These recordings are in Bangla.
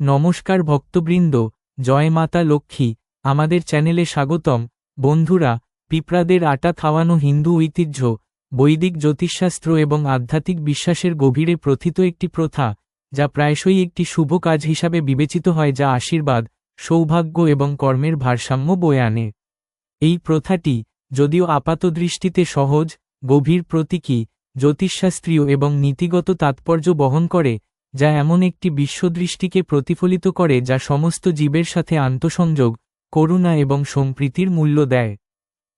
নমস্কার ভক্তবৃন্দ, জয় মাতা লক্ষ্মী, আমাদের চ্যানেলে স্বাগতম। বন্ধুরা, পিঁপড়াদের আটা খাওয়ানো হিন্দু ঐতিহ্য, বৈদিক জ্যোতিষশাস্ত্র এবং আধ্যাত্মিক বিশ্বাসের গভীরে প্রথিত একটি প্রথা, যা প্রায়শই একটি শুভ কাজ হিসাবে বিবেচিত হয় যা আশীর্বাদ, সৌভাগ্য এবং কর্মের ভারসাম্য বয়ে আনে। এই প্রথাটি, যদিও আপাতদৃষ্টিতে সহজ, গভীর প্রতীকী, জ্যোতিষশাস্ত্রীয় এবং নীতিগত তাৎপর্য বহন করে যা এমন একটি বিশ্বদৃষ্টিকে প্রতিফলিত করে যা সমস্ত জীবের সাথে আন্তঃসংযোগ, করুণা এবং সম্প্রীতির মূল্য দেয়।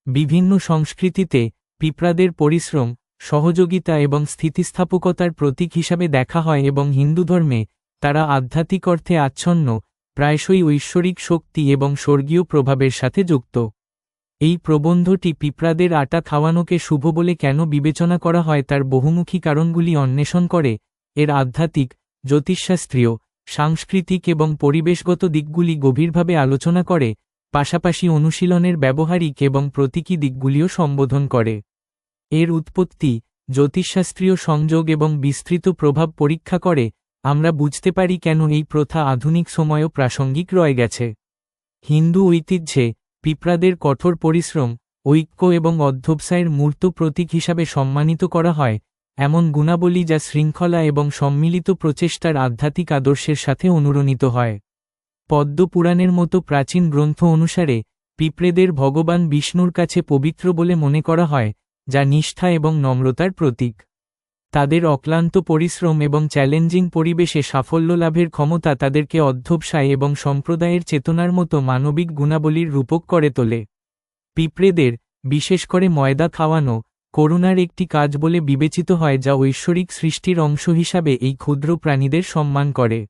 বিভিন্ন সংস্কৃতিতে, পিঁপড়াদের পরিশ্রম, সহযোগিতা এবং স্থিতিস্থাপকতার প্রতীক হিসাবে দেখা হয় এবং হিন্দু ধর্মে, তারা আধ্যাত্মিক অর্থে আচ্ছন্ন, প্রায়শই ঐশ্বরিক শক্তি এবং স্বর্গীয় প্রভাবের সাথে যুক্ত। এই প্রবন্ধটি পিঁপড়াদের আটা খাওয়ানোকে শুভ বলে কেন বিবেচনা করা হয় তার বহুমুখী কারণগুলি অন্বেষণ করে এর আধ্যাত্মিক, জ্যোতিষশাস্ত্রীয়, সাংস্কৃতিক এবং পরিবেশগত দিকগুলি গভীরভাবে আলোচনা করে, পাশাপাশি অনুশীলনের ব্যবহারিক এবং প্রতীকী দিকগুলিও সম্বোধন করে। এর উৎপত্তি, জ্যোতিষশাস্ত্রীয় সংযোগ এবং বিস্তৃত প্রভাব পরীক্ষা করে, আমরা বুঝতে পারি কেন এই প্রথা আধুনিক সময়েও প্রাসঙ্গিক রয়ে গেছে। হিন্দু ঐতিহ্যে, পিঁপড়াদের কঠোর পরিশ্রম, ঐক্য এবং অধ্যবসায়ের মূর্ত প্রতীক হিসাবে সম্মানিত করা হয় এমন গুণাবলী যা শৃঙ্খলা এবং সম্মিলিত প্রচেষ্টার আধ্যাত্মিক আদর্শের সাথে অনুরণিত হয়। পদ্মপুরাণের মতো প্রাচীন গ্রন্থ অনুসারে, পিঁপড়েদের ভগবান বিষ্ণুর কাছে পবিত্র বলে মনে করা হয়, যা নিষ্ঠা এবং নম্রতার প্রতীক। তাদের অক্লান্ত পরিশ্রম এবং চ্যালেঞ্জিং পরিবেশে সাফল্য লাভের ক্ষমতা তাদেরকে অধ্যবসায় এবং সম্প্রদায়ের চেতনার মতো মানবিক গুণাবলীর রূপক করে তোলে। পিঁপড়েদের, বিশেষ করে ময়দা খাওয়ানো করুণার একটি কাজ বলে বিবেচিত হয় যা ঐশ্বরিক সৃষ্টির অংশ হিসাবে এই ক্ষুদ্র প্রাণীদের সম্মান করে।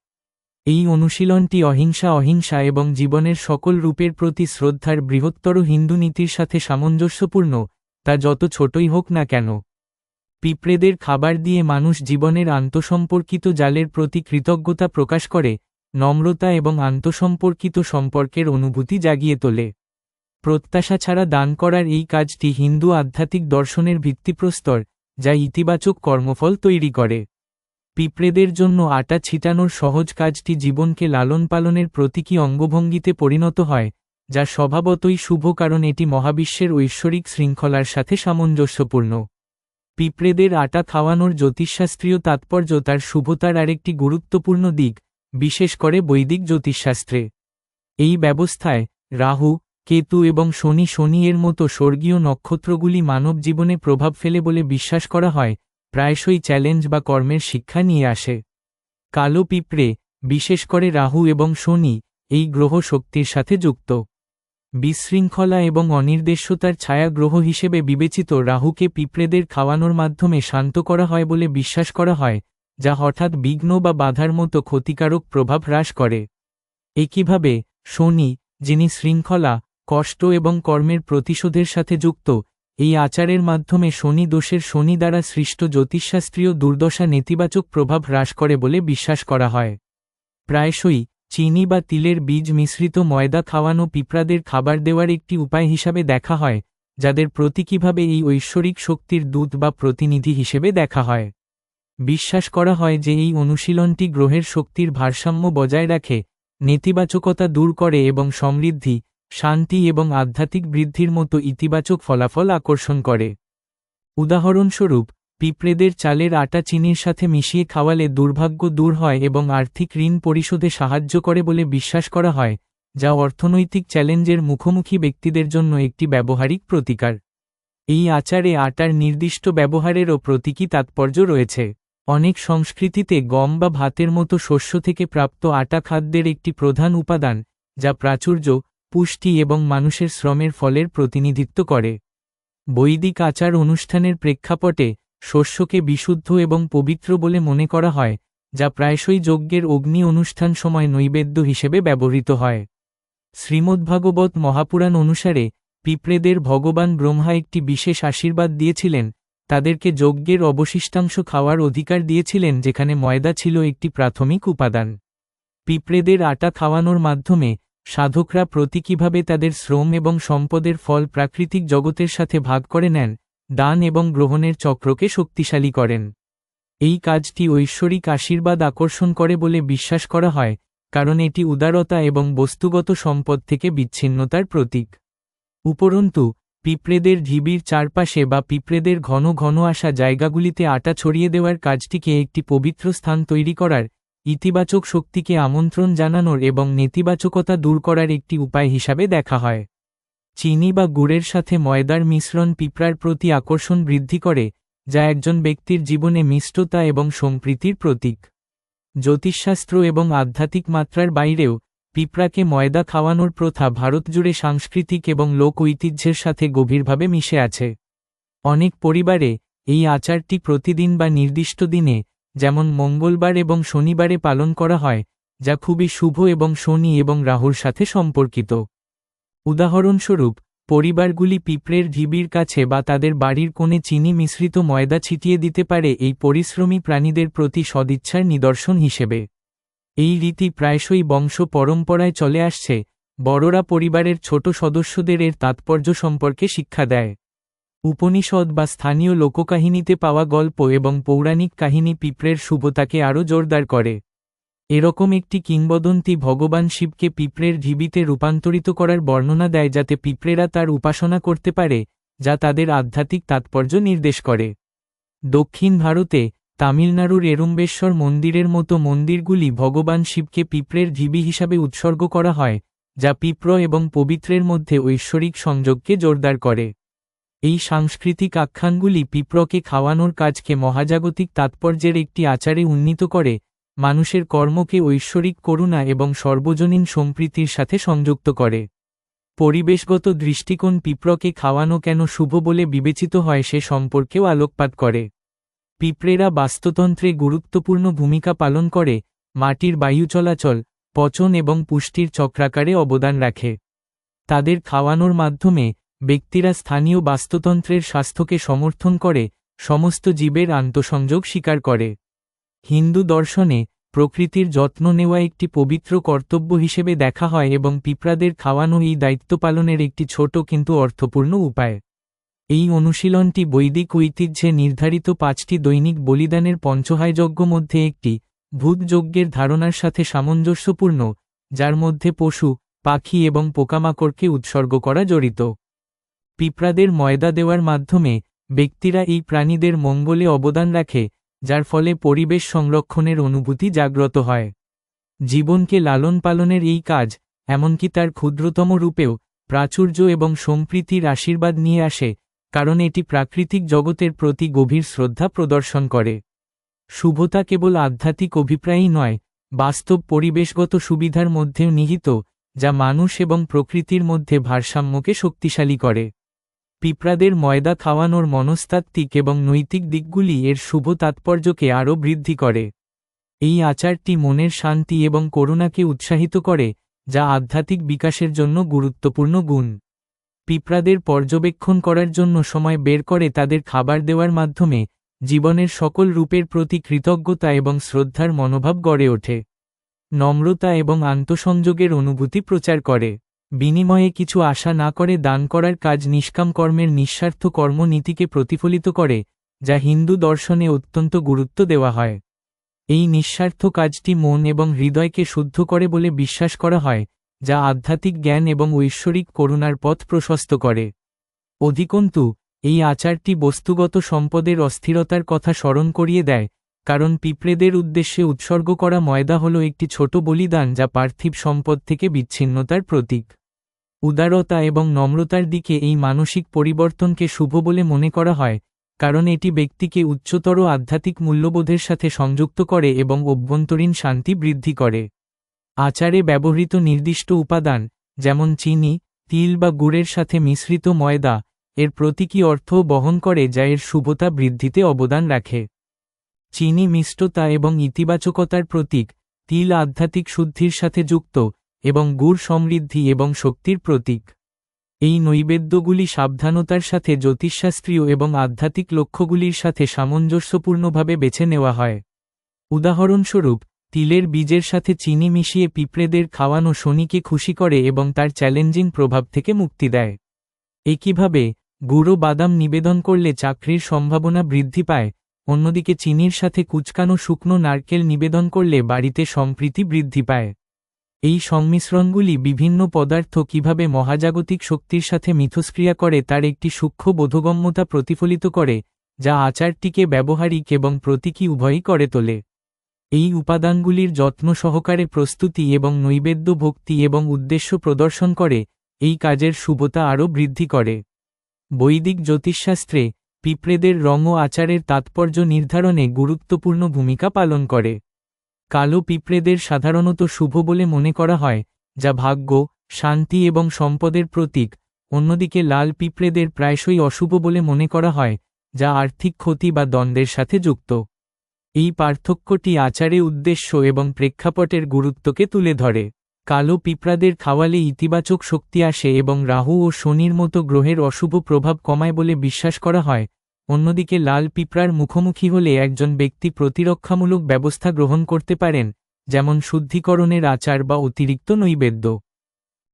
এই অনুশীলনটি অহিংসা অহিংসা এবং জীবনের সকল রূপের প্রতি শ্রদ্ধার বৃহত্তর হিন্দু নীতির সাথে সামঞ্জস্যপূর্ণ, তা যত ছোটই হোক না কেন। পিঁপড়েদের খাবার দিয়ে মানুষ জীবনের আন্তঃসম্পর্কিত জালের প্রতি কৃতজ্ঞতা প্রকাশ করে, নম্রতা এবং আন্তঃসম্পর্কিত সম্পর্কের অনুভূতি জাগিয়ে তোলে। প্রত্যাশা ছাড়া দান করার এই কাজটি হিন্দু আধ্যাত্মিক দর্শনের ভিত্তিপ্রস্তর, যা ইতিবাচক কর্মফল তৈরি করে। পিঁপড়েদের জন্য আটা ছিটানোর সহজ কাজটি জীবনকে লালন পালনের প্রতীকী অঙ্গভঙ্গিতে পরিণত হয়, যা স্বভাবতই শুভ কারণ এটি মহাবিশ্বের ঐশ্বরিক শৃঙ্খলার সাথে সামঞ্জস্যপূর্ণ। পিঁপড়েদের আটা খাওয়ানোর জ্যোতিষশাস্ত্রীয় তাৎপর্য তার শুভতার আরেকটি গুরুত্বপূর্ণ দিক, বিশেষ করে বৈদিক জ্যোতিষশাস্ত্রে। এই ব্যবস্থায় রাহু কেতু এবং শনি শনি এর মতো স্বর্গীয় নক্ষত্রগুলি মানব জীবনে প্রভাব ফেলে বলে বিশ্বাস করা হয়, প্রায়শই চ্যালেঞ্জ বা কর্মের শিক্ষা নিয়ে আসে। কালো পিঁপড়ে, বিশেষ করে রাহু এবং শনি, এই গ্রহ শক্তির সাথে যুক্ত। বিশৃঙ্খলা এবং অনির্দেশ্যতার ছায়া গ্রহ হিসেবে বিবেচিত রাহুকে পিঁপড়েদের খাওয়ানোর মাধ্যমে শান্ত করা হয় বলে বিশ্বাস করা হয়, যা হঠাৎ বিঘ্ন বা বাধার মতো ক্ষতিকারক প্রভাব হ্রাস করে। একইভাবে, শনি, যিনি শৃঙ্খলা কষ্ট এবং কর্মের প্রতিশোধের সাথে যুক্ত, এই আচারের মাধ্যমে শনি দোষের শনি দ্বারা সৃষ্ট জ্যোতিষশাস্ত্রীয় দুর্দশা নেতিবাচক প্রভাব হ্রাস করে বলে বিশ্বাস করা হয়। প্রায়শই চিনি বা তিলের বীজ মিশ্রিত ময়দা খাওয়ানো পিঁপড়াদের খাবার দেওয়ার একটি উপায় হিসাবে দেখা হয়, যাদের প্রতীকীভাবে এই ঐশ্বরিক শক্তির দূত বা প্রতিনিধি হিসেবে দেখা হয়। বিশ্বাস করা হয় যে এই অনুশীলনটি গ্রহের শক্তির ভারসাম্য বজায় রাখে, নেতিবাচকতা দূর করে এবং সমৃদ্ধি শান্তি এবং আধ্যাত্মিক বৃদ্ধির মতো ইতিবাচক ফলাফল আকর্ষণ করে। উদাহরণস্বরূপ, পিঁপড়েদের চালের আটা চিনির সাথে মিশিয়ে খাওয়ালে দুর্ভাগ্য দূর হয় এবং আর্থিক ঋণ পরিশোধে সাহায্য করে বলে বিশ্বাস করা হয়, যা অর্থনৈতিক চ্যালেঞ্জের মুখোমুখি ব্যক্তিদের জন্য একটি ব্যবহারিক প্রতিকার। এই আচারে আটার নির্দিষ্ট ব্যবহারেরও প্রতীকী তাৎপর্য রয়েছে। অনেক সংস্কৃতিতে গম বা ভাতের মতো শস্য থেকে প্রাপ্ত আটা খাদ্যের একটি প্রধান উপাদান, যা প্রাচুর্য পুষ্টি এবং মানুষের শ্রমের ফলের প্রতিনিধিত্ব করে। বৈদিক আচার অনুষ্ঠানের প্রেক্ষাপটে শস্যকে বিশুদ্ধ এবং পবিত্র বলে মনে করা হয়, যা প্রায়শই যজ্ঞের অগ্নি অনুষ্ঠান সময় নৈবেদ্য হিসেবে ব্যবহৃত হয়। শ্রীমদ্ভাগবত মহাপুরাণ অনুসারে পিঁপড়েদের ভগবান ব্রহ্মা একটি বিশেষ আশীর্বাদ দিয়েছিলেন, তাদেরকে যজ্ঞের অবশিষ্টাংশ খাওয়ার অধিকার দিয়েছিলেন যেখানে ময়দা ছিল একটি প্রাথমিক উপাদান। পিঁপড়েদের আটা খাওয়ানোর মাধ্যমে সাধকরা প্রতীকীভাবে তাদের শ্রম এবং সম্পদের ফল প্রাকৃতিক জগতের সাথে ভাগ করে নেন, দান এবং গ্রহণের চক্রকে শক্তিশালী করেন। এই কাজটি ঐশ্বরিক আশীর্বাদ আকর্ষণ করে বলে বিশ্বাস করা হয়, কারণ এটি উদারতা এবং বস্তুগত সম্পদ থেকে বিচ্ছিন্নতার প্রতীক। উপরন্তু, পিঁপড়েদের ঢিবির চারপাশে বা পিঁপড়েদের ঘন ঘন আসা জায়গাগুলিতে আটা ছড়িয়ে দেওয়ার কাজটিকে একটি পবিত্র স্থান তৈরি করার ইতিবাচক শক্তিকে আমন্ত্রণ জানানোর এবং নেতিবাচকতা দূর করার একটি উপায় হিসাবে দেখা হয়। চিনি বা গুড়ের সাথে ময়দার মিশ্রণ পিঁপড়ার প্রতি আকর্ষণ বৃদ্ধি করে, যা একজন ব্যক্তির জীবনে মিষ্টতা এবং সম্প্রীতির প্রতীক। জ্যোতিষশাস্ত্র এবং আধ্যাত্মিক মাত্রার বাইরেও, পিঁপড়াকে ময়দা খাওয়ানোর প্রথা ভারত জুড়ে সাংস্কৃতিক এবং লোক ঐতিহ্যের সাথে গভীরভাবে মিশে আছে। অনেক পরিবারে, এই আচারটি প্রতিদিন বা নির্দিষ্ট দিনে যেমন মঙ্গলবার এবং শনিবারে পালন করা হয়, যা খুবই শুভ এবং শনি এবং রাহুর সাথে সম্পর্কিত। উদাহরণস্বরূপ, পরিবারগুলি পিঁপড়ের ঢিবির কাছে বা তাদের বাড়ির কোণে চিনি মিশ্রিত ময়দা ছিটিয়ে দিতে পারে এই পরিশ্রমী প্রাণীদের প্রতি সদিচ্ছার নিদর্শন হিসেবে। এই রীতি প্রায়শই বংশ পরম্পরায় চলে আসছে, বড়রা পরিবারের ছোট সদস্যদের এর তাৎপর্য সম্পর্কে শিক্ষা দেয়। উপনিষদ বা স্থানীয় লোককাহিনীতে পাওয়া গল্প এবং পৌরাণিক কাহিনী পিঁপড়ের শুভতাকে আরও জোরদার করে। এরকম একটি কিংবদন্তি ভগবান শিবকে পিঁপড়ের ঢিবিতে রূপান্তরিত করার বর্ণনা দেয় যাতে পিঁপড়েরা তার উপাসনা করতে পারে, যা তাদের আধ্যাত্মিক তাৎপর্য নির্দেশ করে। দক্ষিণ ভারতে তামিলনাড়ুর এরুম্বেশ্বর মন্দিরের মতো মন্দিরগুলি ভগবান শিবকে পিঁপড়ের ঢিবি হিসাবে উৎসর্গ করা হয়, যা পিঁপড় এবং পবিত্রের মধ্যে ঐশ্বরিক সংযোগকে জোরদার করে। এই সাংস্কৃতিক আখ্যানগুলি পিঁপড়কে খাওয়ানোর কাজকে মহাজাগতিক তাৎপর্যের একটি আচারে উন্নীত করে, মানুষের কর্মকে ঐশ্বরিক করুণা এবং সর্বজনীন সম্প্রীতির সাথে সংযুক্ত করে। পরিবেশগত দৃষ্টিকোণ পিঁপড়কে খাওয়ানো কেন শুভ বলে বিবেচিত হয় সে সম্পর্কেও আলোকপাত করে। পিঁপড়েরা বাস্তুতন্ত্রে গুরুত্বপূর্ণ ভূমিকা পালন করে, মাটির বায়ু চলাচল, পচন এবং পুষ্টির চক্রাকারে অবদান রাখে। তাদের খাওয়ানোর মাধ্যমে ব্যক্তিরা স্থানীয় বাস্তুতন্ত্রের স্বাস্থ্যকে সমর্থন করে, সমস্ত জীবের আন্তঃসংযোগ স্বীকার করে। হিন্দু দর্শনে প্রকৃতির যত্ন নেওয়া একটি পবিত্র কর্তব্য হিসেবে দেখা হয় এবং পিঁপড়াদের খাওয়ানো এই দায়িত্ব পালনের একটি ছোট কিন্তু অর্থপূর্ণ উপায়। এই অনুশীলনটি বৈদিক ঐতিহ্যে নির্ধারিত পাঁচটি দৈনিক বলিদানের পঞ্চহায়যজ্ঞ মধ্যে একটি, ভূতযজ্ঞের ধারণার সাথে সামঞ্জস্যপূর্ণ, যার মধ্যে পশু, পাখি এবং পোকামাকড়কে উৎসর্গ করা জড়িত। পিঁপড়াদের ময়দা দেওয়ার মাধ্যমে ব্যক্তিরা এই প্রাণীদের মঙ্গলে অবদান রাখে, যার ফলে পরিবেশ সংরক্ষণের অনুভূতি জাগ্রত হয়। জীবনকে লালন পালনের এই কাজ, এমনকি তার ক্ষুদ্রতম রূপেও, প্রাচুর্য এবং সম্প্রীতির আশীর্বাদ নিয়ে আসে, কারণ এটি প্রাকৃতিক জগতের প্রতি গভীর শ্রদ্ধা প্রদর্শন করে। শুভতা কেবল আধ্যাত্মিক অভিপ্রায়ই নয়, বাস্তব পরিবেশগত সুবিধার মধ্যেও নিহিত, যা মানুষ এবং প্রকৃতির মধ্যে ভারসাম্যকে শক্তিশালী করে। পিঁপড়াদের ময়দা খাওয়ানোর মনস্তাত্ত্বিক এবং নৈতিক দিকগুলি এর শুভ তাৎপর্যকে আরও বৃদ্ধি করে। এই আচারটি মনের শান্তি এবং করুণাকে উৎসাহিত করে, যা আধ্যাত্মিক বিকাশের জন্য গুরুত্বপূর্ণ গুণ। পিঁপড়াদের পর্যবেক্ষণ করার জন্য সময় বের করে তাদের খাবার দেওয়ার মাধ্যমে, জীবনের সকল রূপের প্রতি কৃতজ্ঞতা এবং শ্রদ্ধার মনোভাব গড়ে ওঠে। নম্রতা এবং আন্তঃসংযোগের অনুভূতি প্রচার করে। বিনিময়ে কিছু আশা না করে দান করার কাজ নিষ্কাম কর্মের নিঃস্বার্থ কর্মনীতিকে প্রতিফলিত করে, যা হিন্দু দর্শনে অত্যন্ত গুরুত্ব দেওয়া হয়। এই নিঃস্বার্থ কাজটি মন এবং হৃদয়কে শুদ্ধ করে বলে বিশ্বাস করা হয়, যা আধ্যাত্মিক জ্ঞান এবং ঐশ্বরিক করুণার পথ প্রশস্ত করে। অধিকন্তু, এই আচারটি বস্তুগত সম্পদের অস্থিরতার কথা স্মরণ করিয়ে দেয়, কারণ পিঁপড়েদের উদ্দেশ্যে উৎসর্গ করা ময়দা হল একটি ছোট বলিদান যা পার্থিব সম্পদ থেকে বিচ্ছিন্নতার প্রতীক। উদারতা এবং নম্রতার দিকে এই মানসিক পরিবর্তনকে শুভ বলে মনে করা হয়, কারণ এটি ব্যক্তিকে উচ্চতর আধ্যাত্মিক মূল্যবোধের সাথে সংযুক্ত করে এবং অভ্যন্তরীণ শান্তি বৃদ্ধি করে। আচারে ব্যবহৃত নির্দিষ্ট উপাদান, যেমন চিনি, তিল বা গুড়ের সাথে মিশ্রিত ময়দা, এর প্রতীকী অর্থও বহন করে যা এর শুভতা বৃদ্ধিতে অবদান রাখে। চিনি মিষ্টতা এবং ইতিবাচকতার প্রতীক, তিল আধ্যাত্মিক শুদ্ধির সাথে যুক্ত এবং গুড় সমৃদ্ধি এবং শক্তির প্রতীক। এই নৈবেদ্যগুলি সাবধানতার সাথে জ্যোতিষশাস্ত্রীয় এবং আধ্যাত্মিক লক্ষ্যগুলির সাথে সামঞ্জস্যপূর্ণভাবে বেছে নেওয়া হয়। উদাহরণস্বরূপ, তিলের বীজের সাথে চিনি মিশিয়ে পিঁপড়েদের খাওয়ানো শনিকে খুশি করে এবং তার চ্যালেঞ্জিং প্রভাব থেকে মুক্তি দেয়। একইভাবে, গুঁড়ো বাদাম নিবেদন করলে চাকরির সম্ভাবনা বৃদ্ধি পায়, অন্যদিকে চিনির সাথে কুচকানো শুকনো নারকেল নিবেদন করলে বাড়িতে সম্প্রীতি বৃদ্ধি পায়। এই সংমিশ্রণগুলি বিভিন্ন পদার্থ কীভাবে মহাজাগতিক শক্তির সাথে মিথস্ক্রিয়া করে তার একটি সূক্ষ্ম বোধগম্যতা প্রতিফলিত করে, যা আচারটিকে ব্যবহারিক এবং প্রতীকী উভয়ই করে তোলে। এই উপাদানগুলির যত্ন সহকারে প্রস্তুতি এবং নৈবেদ্য ভক্তি এবং উদ্দেশ্য প্রদর্শন করে, এই কাজের শুভতা আরও বৃদ্ধি করে। বৈদিক জ্যোতিষশাস্ত্রে পিঁপড়েদের রং ও আচারের তাৎপর্য নির্ধারণে গুরুত্বপূর্ণ ভূমিকা পালন করে। কালো পিঁপড়েদের সাধারণত শুভ বলে মনে করা হয়, যা ভাগ্য, শান্তি এবং সম্পদের প্রতীক, অন্যদিকে লাল পিঁপড়েদের প্রায়শই অশুভ বলে মনে করা হয়, যা আর্থিক ক্ষতি বা দ্বন্দ্বের সাথে যুক্ত। এই পার্থক্যটি আচারে উদ্দেশ্য এবং প্রেক্ষাপটের গুরুত্বকে তুলে ধরে। কালো পিঁপড়াদের খাওয়ালে ইতিবাচক শক্তি আসে এবং রাহু ও শনির মতো গ্রহের অশুভ প্রভাব কমায় বলে বিশ্বাস করা হয় অন্যদিকে লাল পিঁপড়ার মুখোমুখি হলে একজন ব্যক্তি প্রতিরক্ষামূলক ব্যবস্থা গ্রহণ করতে পারেন, যেমন শুদ্ধিকরণের আচার বা অতিরিক্ত নৈবেদ্য।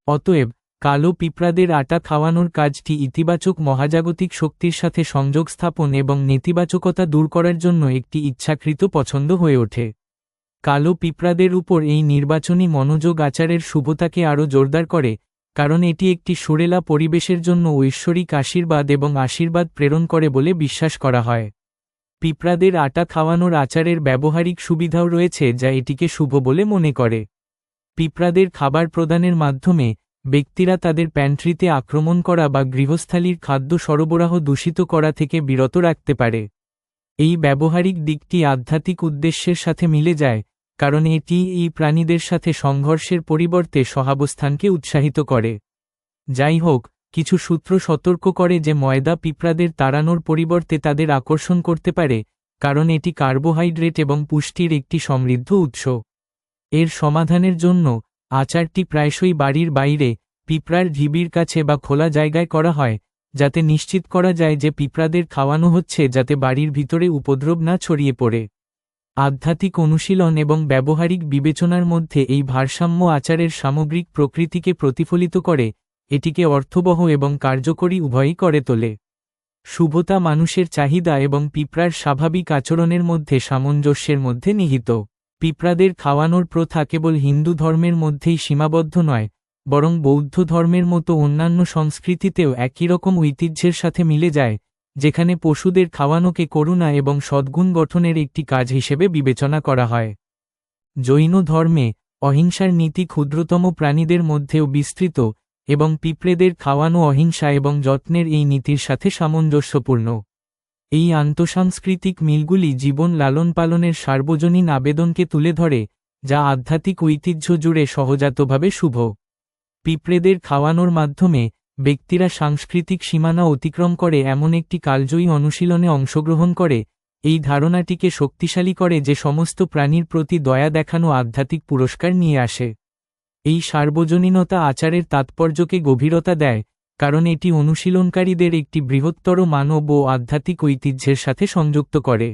অতএব, কালো পিঁপড়াদের আটা খাওয়ানোর কাজটি ইতিবাচক মহাজাগতিক শক্তির সাথে সংযোগ স্থাপন এবং নেতিবাচকতা দূর করার জন্য একটি ইচ্ছাকৃত পছন্দ হয়ে ওঠে। কালো পিঁপড়াদের উপর এই নির্বাচনী মনোযোগ আচারের শুভতাকে আরও জোরদার করে কারণ এটি একটি সুরেলা পরিবেশের জন্য ঐশ্বরিক আশীর্বাদ এবং আশীর্বাদ প্রেরণ করে বলে বিশ্বাস করা হয়। পিঁপড়াদের আটা খাওয়ানোর আচারের ব্যবহারিক সুবিধাও রয়েছে যা এটিকে শুভ বলে মনে করে। পিঁপড়াদের খাবার প্রদানের মাধ্যমে ব্যক্তিরা তাদের প্যান্ট্রিতে আক্রমণ করা বা গৃহস্থালীর খাদ্য সরবরাহ দূষিত করা থেকে বিরত রাখতে পারে। এই ব্যবহারিক দিকটি আধ্যাত্মিক উদ্দেশ্যের সাথে মিলে যায় কারণ এটি এই প্রাণীদের সাথে সংঘর্ষের পরিবর্তে সহাবস্থানকে উৎসাহিত করে। যাই হোক, কিছু সূত্র সতর্ক করে যে ময়দা পিঁপড়াদের তাড়ানোর পরিবর্তে তাদের আকর্ষণ করতে পারে, কারণ এটি কার্বোহাইড্রেট এবং পুষ্টির একটি সমৃদ্ধ উৎস। এর সমাধানের জন্য, আচারটি প্রায়শই বাড়ির বাইরে, পিঁপড়ার ঢিবির কাছে বা খোলা জায়গায় করা হয়, যাতে নিশ্চিত করা যায় যে পিঁপড়াদের খাওয়ানো হচ্ছে যাতে বাড়ির ভিতরে উপদ্রব না ছড়িয়ে পড়ে। আধ্যাত্মিক অনুশীলন এবং ব্যবহারিক বিবেচনার মধ্যে এই ভারসাম্য আচারের সামগ্রিক প্রকৃতিকে প্রতিফলিত করে, এটিকে অর্থবহ এবং কার্যকরী উভয়ই করে তোলে। শুভতা মানুষের চাহিদা এবং পিঁপড়ার স্বাভাবিক আচরণের মধ্যে সামঞ্জস্যের মধ্যে নিহিত। পিঁপড়াদের খাওয়ানোর প্রথা কেবল হিন্দু ধর্মের মধ্যেই সীমাবদ্ধ নয়, বরং বৌদ্ধ ধর্মের মতো অন্যান্য সংস্কৃতিতেও একই রকম ঐতিহ্যের সাথে মিলে যায় যেখানে পশুদের খাওয়ানোকে করুণা এবং সদ্গুণ গঠনের একটি কাজ হিসেবে বিবেচনা করা হয়। জৈন ধর্মে, অহিংসার নীতি ক্ষুদ্রতম প্রাণীদের মধ্যেও বিস্তৃত এবং পিঁপড়েদের খাওয়ানো অহিংসা এবং যত্নের এই নীতির সাথে সামঞ্জস্যপূর্ণ। এই আন্তঃসাংস্কৃতিক মিলগুলি জীবন লালন পালনের সার্বজনীন আবেদনকে তুলে ধরে, যা আধ্যাত্মিক ঐতিহ্য জুড়ে সহজাতভাবে শুভ। পিঁপড়েদের খাওয়ানোর মাধ্যমে ব্যক্তিরা সাংস্কৃতিক সীমানা অতিক্রম করে এমন একটি কালজয়ী অনুশীলনে অংশগ্রহণ করে, এই ধারণাটিকে শক্তিশালী করে যে সমস্ত প্রাণীর প্রতি দয়া দেখানো আধ্যাত্মিক পুরস্কার নিয়ে আসে। এই সার্বজনীনতা আচারের তাৎপর্যকে গভীরতা দেয়, কারণ এটি অনুশীলনকারীদের একটি বৃহত্তর মানব ও আধ্যাত্মিক ঐতিহ্যের সাথে সংযুক্ত করে।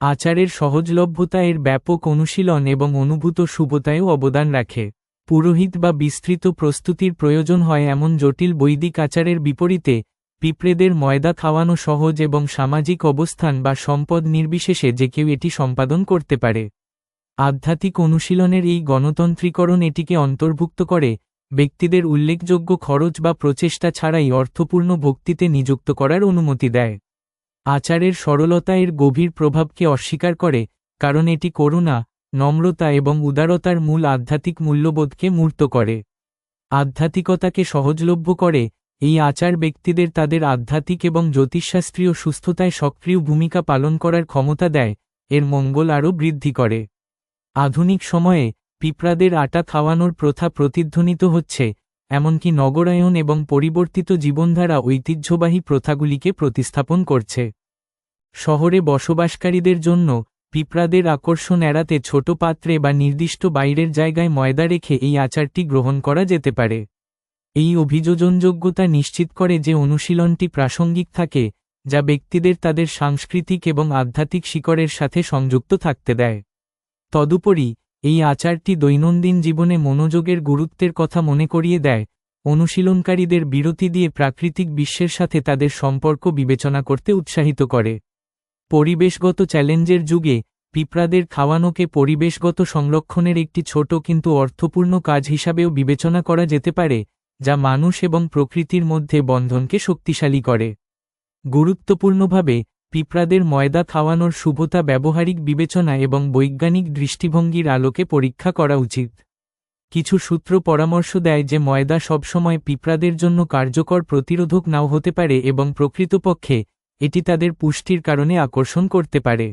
আচারের সহজলভ্যতা এর ব্যাপক অনুশীলন এবং অনুভূত শুভতায়ও অবদান রাখে। পুরোহিত বা বিস্তৃত প্রস্তুতির প্রয়োজন হয় এমন জটিল বৈদিক আচারের বিপরীতে, পিঁপড়েদের ময়দা খাওয়ানো সহজ এবং সামাজিক অবস্থান বা সম্পদ নির্বিশেষে যে কেউ এটি সম্পাদন করতে পারে। আধ্যাত্মিক অনুশীলনের এই গণতন্ত্রীকরণ এটিকে অন্তর্ভুক্ত করে, ব্যক্তিদের উল্লেখযোগ্য খরচ বা প্রচেষ্টা ছাড়াই অর্থপূর্ণ ভক্তিতে নিযুক্ত করার অনুমতি দেয়। আচারের সরলতা এর গভীর প্রভাবকে অস্বীকার করে, কারণ এটি করুণা নম্রতা এবং উদারতার মূল আধ্যাত্মিক মূল্যবোধকে মূর্ত করে। আধ্যাত্মিকতাকে সহজলভ্য করে, এই আচার ব্যক্তিদের তাদের আধ্যাত্মিক এবং জ্যোতিষশাস্ত্রীয় সুস্থতায় সক্রিয় ভূমিকা পালন করার ক্ষমতা দেয়, এর মঙ্গল আরও বৃদ্ধি করে। আধুনিক সময়ে, পিঁপড়াদের আটা খাওয়ানোর প্রথা প্রতিধ্বনিত হচ্ছে, এমনকি নগরায়ন এবং পরিবর্তিত জীবনধারা ঐতিহ্যবাহী প্রথাগুলিকে প্রতিস্থাপন করছে। শহরে বসবাসকারীদের জন্য পিঁপড়াদের আকর্ষণ এড়াতে ছোট পাত্রে বা নির্দিষ্ট বাইরের জায়গায় ময়দা রেখে এই আচারটি গ্রহণ করা যেতে পারে। এই অভিযোজনযোগ্যতা নিশ্চিত করে যে অনুশীলনটি প্রাসঙ্গিক থাকে, যা ব্যক্তিদের তাদের সাংস্কৃতিক এবং আধ্যাত্মিক শিকড়ের সাথে সংযুক্ত থাকতে দেয়। তদুপরি, এই আচারটি দৈনন্দিন জীবনে মনোযোগের গুরুত্বের কথা মনে করিয়ে দেয়, অনুশীলনকারীদের বিরতি দিয়ে প্রাকৃতিক বিশ্বের সাথে তাদের সম্পর্ক বিবেচনা করতে উৎসাহিত করে। পরিবেশগত চ্যালেঞ্জের যুগে, পিঁপড়াদের খাওয়ানোকে পরিবেশগত সংরক্ষণের একটি ছোট কিন্তু অর্থপূর্ণ কাজ হিসাবেও বিবেচনা করা যেতে পারে, যা মানুষ এবং প্রকৃতির মধ্যে বন্ধনকে শক্তিশালী করে। গুরুত্বপূর্ণভাবে, পিঁপড়াদের ময়দা খাওয়ানোর শুভতা ব্যবহারিক বিবেচনা এবং বৈজ্ঞানিক দৃষ্টিভঙ্গির আলোকে পরীক্ষা করা উচিত। কিছু সূত্র পরামর্শ দেয় যে ময়দা সবসময় পিঁপড়াদের জন্য কার্যকর প্রতিরোধক নাও হতে পারে এবং প্রকৃতপক্ষে এটি তাদের পুষ্টির কারণে আকর্ষণ করতে পারে।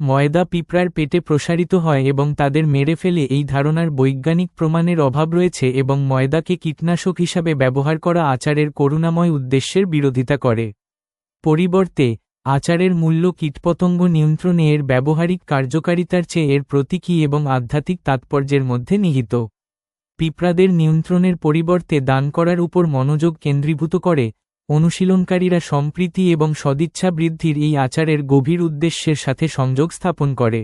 ময়দা পিঁপড়ার পেটে প্রসারিত হয় এবং তাদের মেরে ফেলে এই ধারণার বৈজ্ঞানিক প্রমাণের অভাব রয়েছে এবং ময়দাকে কীটনাশক হিসাবে ব্যবহার করা আচারের করুণাময় উদ্দেশ্যের বিরোধিতা করে। পরিবর্তে, আচারের মূল্য কীটপতঙ্গ নিয়ন্ত্রণে এর ব্যবহারিক কার্যকারিতার চেয়ে এর প্রতীকী এবং আধ্যাত্মিক তাৎপর্যের মধ্যে নিহিত। পিঁপড়াদের নিয়ন্ত্রণের পরিবর্তে দান করার উপর মনোযোগ কেন্দ্রীভূত করে অনুশীলনকারীরা সম্প্রীতি এবং সদিচ্ছা বৃদ্ধির এই আচারের গভীর উদ্দেশ্যের সাথে সংযোগ স্থাপন করে।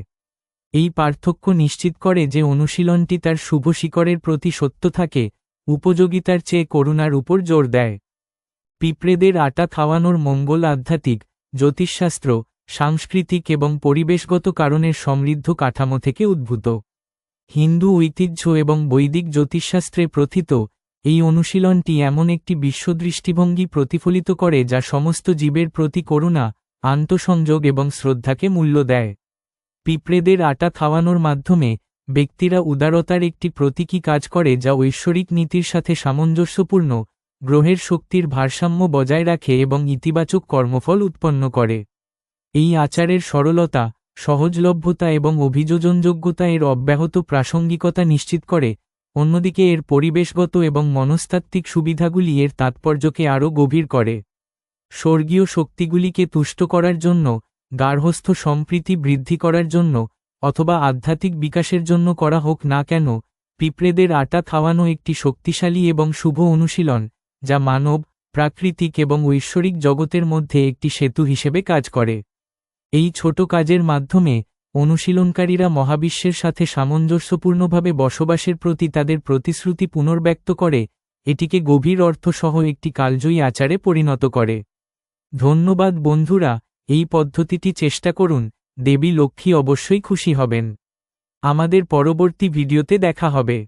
এই পার্থক্য নিশ্চিত করে যে অনুশীলনটি তার শুভ শিকরের প্রতি সত্য থাকে, উপযোগিতার চেয়ে করুণার উপর জোর দেয়। পিঁপড়েদের আটা খাওয়ানোর মঙ্গল আধ্যাত্মিক, জ্যোতিষশাস্ত্র, সাংস্কৃতিক এবং পরিবেশগত কারণের সমৃদ্ধ কাঠামো থেকে উদ্ভূত। হিন্দু ঐতিহ্য এবং বৈদিক জ্যোতিষশাস্ত্রে প্রথিত এই অনুশীলনটি এমন একটি বিশ্বদৃষ্টিভঙ্গি প্রতিফলিত করে যা সমস্ত জীবের প্রতি করুণা, আন্তঃসংযোগ এবং শ্রদ্ধাকে মূল্য দেয়। পিঁপড়েদের আটা খাওয়ানোর মাধ্যমে ব্যক্তিরা উদারতার একটি প্রতীকী কাজ করে যা ঐশ্বরিক নীতির সাথে সামঞ্জস্যপূর্ণ, গ্রহের শক্তির ভারসাম্য বজায় রাখে এবং ইতিবাচক কর্মফল উৎপন্ন করে। এই আচারের সরলতা, সহজলভ্যতা এবং অভিযোজনযোগ্যতা এর অব্যাহত প্রাসঙ্গিকতা নিশ্চিত করে অন্যদিকে এর পরিবেশগত এবং মনস্তাত্ত্বিক সুবিধাগুলি এর তাৎপর্যকে আরও গভীর করে। স্বর্গীয় শক্তিগুলিকে তুষ্ট করার জন্য গার্হস্থ সম্প্রীতি বৃদ্ধি করার জন্য, অথবা আধ্যাত্মিক বিকাশের জন্য করা হোক না কেন, পিঁপড়েদের আটা খাওয়ানো একটি শক্তিশালী এবং শুভ অনুশীলন, যা মানব, প্রাকৃতিক এবং ঐশ্বরিক জগতের মধ্যে একটি সেতু হিসেবে কাজ করে। এই ছোট কাজের মাধ্যমে অনুশীলনকারীরা মহাবিশ্বের সাথে সামঞ্জস্যপূর্ণভাবে বসবাসের প্রতি তাদের প্রতিশ্রুতি পুনর্ব্যক্ত করে, এটিকে গভীর অর্থসহ একটি কালজয়ী আচারে পরিণত করে। ধন্যবাদ বন্ধুরা, এই পদ্ধতিটি চেষ্টা করুন, দেবী লক্ষ্মী অবশ্যই খুশি হবেন। আমাদের পরবর্তী ভিডিওতে দেখা হবে।